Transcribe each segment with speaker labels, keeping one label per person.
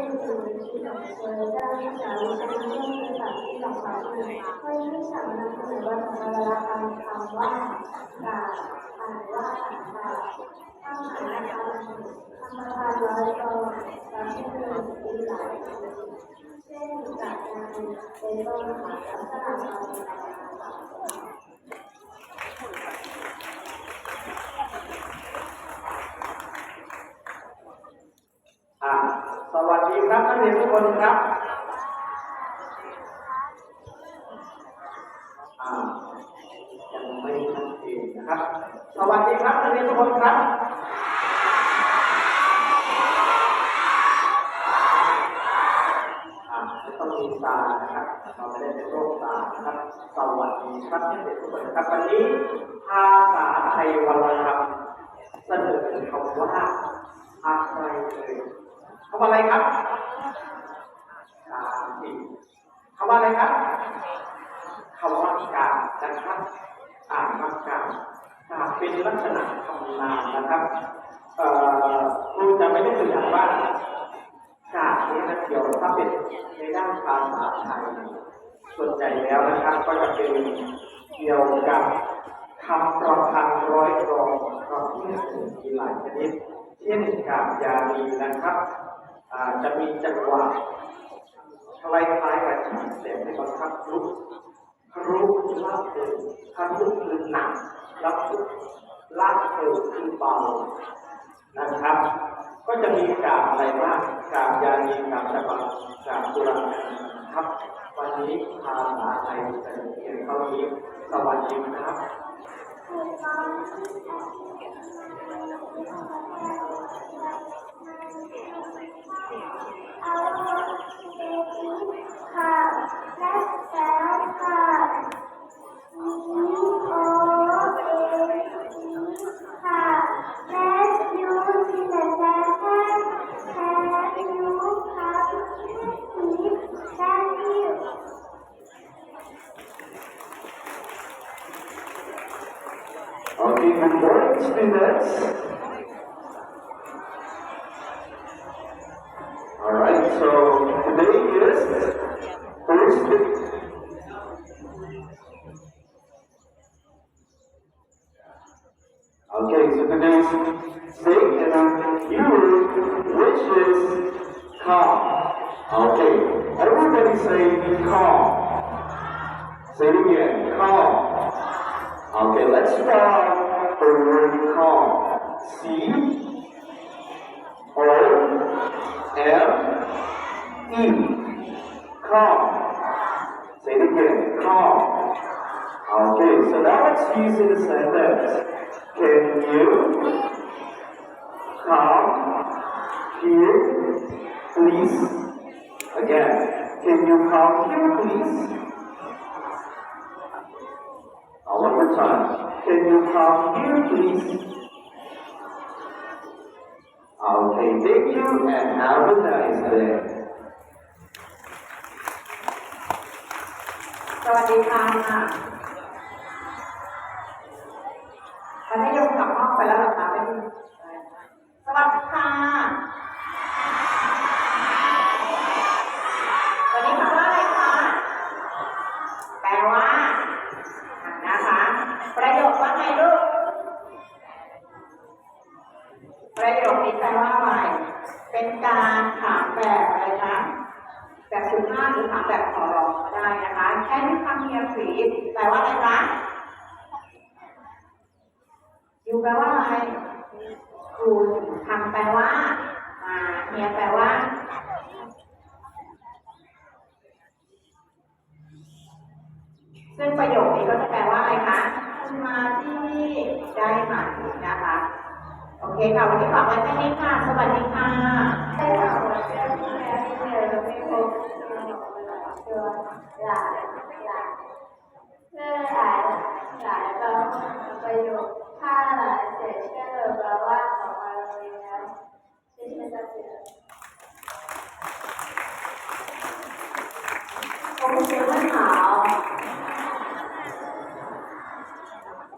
Speaker 1: ที่ของเธอได้วิชาวิชาเรื่องภาษาที่หลอกหลอนให้วิชานำเสนอวันของเวลาคำคำว่าการอ่านว่าอ่านข้ามอ่านนะคะธรานร้อยกองการเดินปีหลายเช่นจากงานเป็นต้นค่ะลักษณะการเรียนค่ะ
Speaker 2: อ่าสวัสดี ครับนักเรียนทุกคนครับอ่ายังไม่ชัดเจนนะครับ สวัสดีครับนักเรียนทุกคนครับอ่าไม่ต้องมีตานะครับเราไม่ได้เป็นโรคตานะครับ สวัสดีครับนักเรียนทุกคนครับวันนี้ภาษาไทยวันละคำเสนอคำว่าอะไรเอ่ยคำว่าอะไรครับการสิคำ ว่าอะไรครับคำว่าการนะครับอ่านว่าการเป็นลักษณะคำนามนะครับเอ่อครูจะไม่ได้ตัวอย่างว่าจากนี้นะเกี่ยวถ้าเป็นในด้านภาษาไทยส่วนใหญ่แล้วนะครับ ก็จะเป็นเกี่ยวกับคำประพันธ์ร้อยกรองประเภทมีหลายชนิด เช่นกาบยานีนะครับอ่าจะมีจังหวะคล้ายๆกับ ฉันแต่ไม่บังคับรู้รับเออคำลุกคือหนักรับรู้รับเออคือเบานะครับ ก็จะมีกาบอะไรบ้างกาบยานีกาบตะบันกาบตุลาครับ วันนี้ภาษาไทยจะเรียนเท่านี้สวัสดีครับ Good morning, students. All right, so today is Thursday. Okay, so today's day and you, which is calm. Okay, everybody say calm. Say it again, calm. Okay, let's start calm. C O M E. Calm. Say it again. Calm. Okay, so now let's use it in a sentence. Can you come here, please? Again, can you come here, please? One more time. Can you come here, please? Okay, thank you and have a nice day.
Speaker 3: สวัสดีค่ะตอนนี้ยกกลับห้องไปแล้วหรอคะเป็นสวัสดีค่ะวันนี้คำว่าอะไรคะ แปลว่าอะนะคะ ประโยคว่าไงลูก ประโยคนี้แปลว่าอะไร เป็นการถามแบบอะไรคะ แบบสุภาพ หรือถามแบบขอร้องก็ได้นะคะแค่ที่คำเฮียสีแปลว่าอะไรคะอยู่แปลว่าอะไรคุณทำแปลว่ามาเฮียแปลว่าซึ่งประโยคนี้ก็จะแปลว่าอะไรคะคุณมาที่นี่ได้ไหมนะคะ โอเคค่ะ วันนี้ฝากไว้แค่นี้ค่ะ สวัสดีค่ะ
Speaker 1: ตัวหลายหลายเพื่อหลหลายเราประโยชน์ถ้าหลายเศษเช่อเลยแปลว่ามาเรียนแช่อชื่อจะเนผ
Speaker 3: มชื่อมะขาว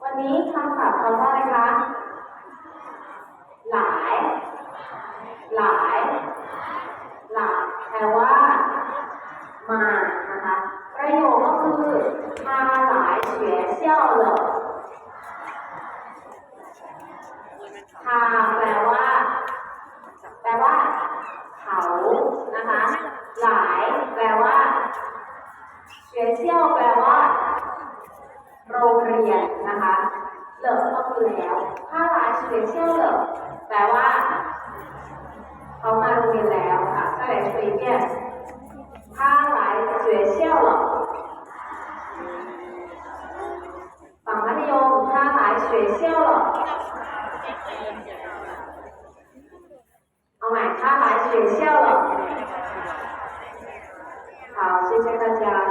Speaker 3: วันนี้คำศัพท์คำว่าอะไรคะหลาย หลาย หลาย
Speaker 4: แปลว่า มา ทาแปลว่า แปลว่า เขานะคะ หลายแปลว่าเชื้เชี่ยวแปลว่า โรงเรียนนะคะ เหลือก็คือแล้ว ถ้าหลายเชื้อเชี่ยว 他来学校了。好谢谢大家。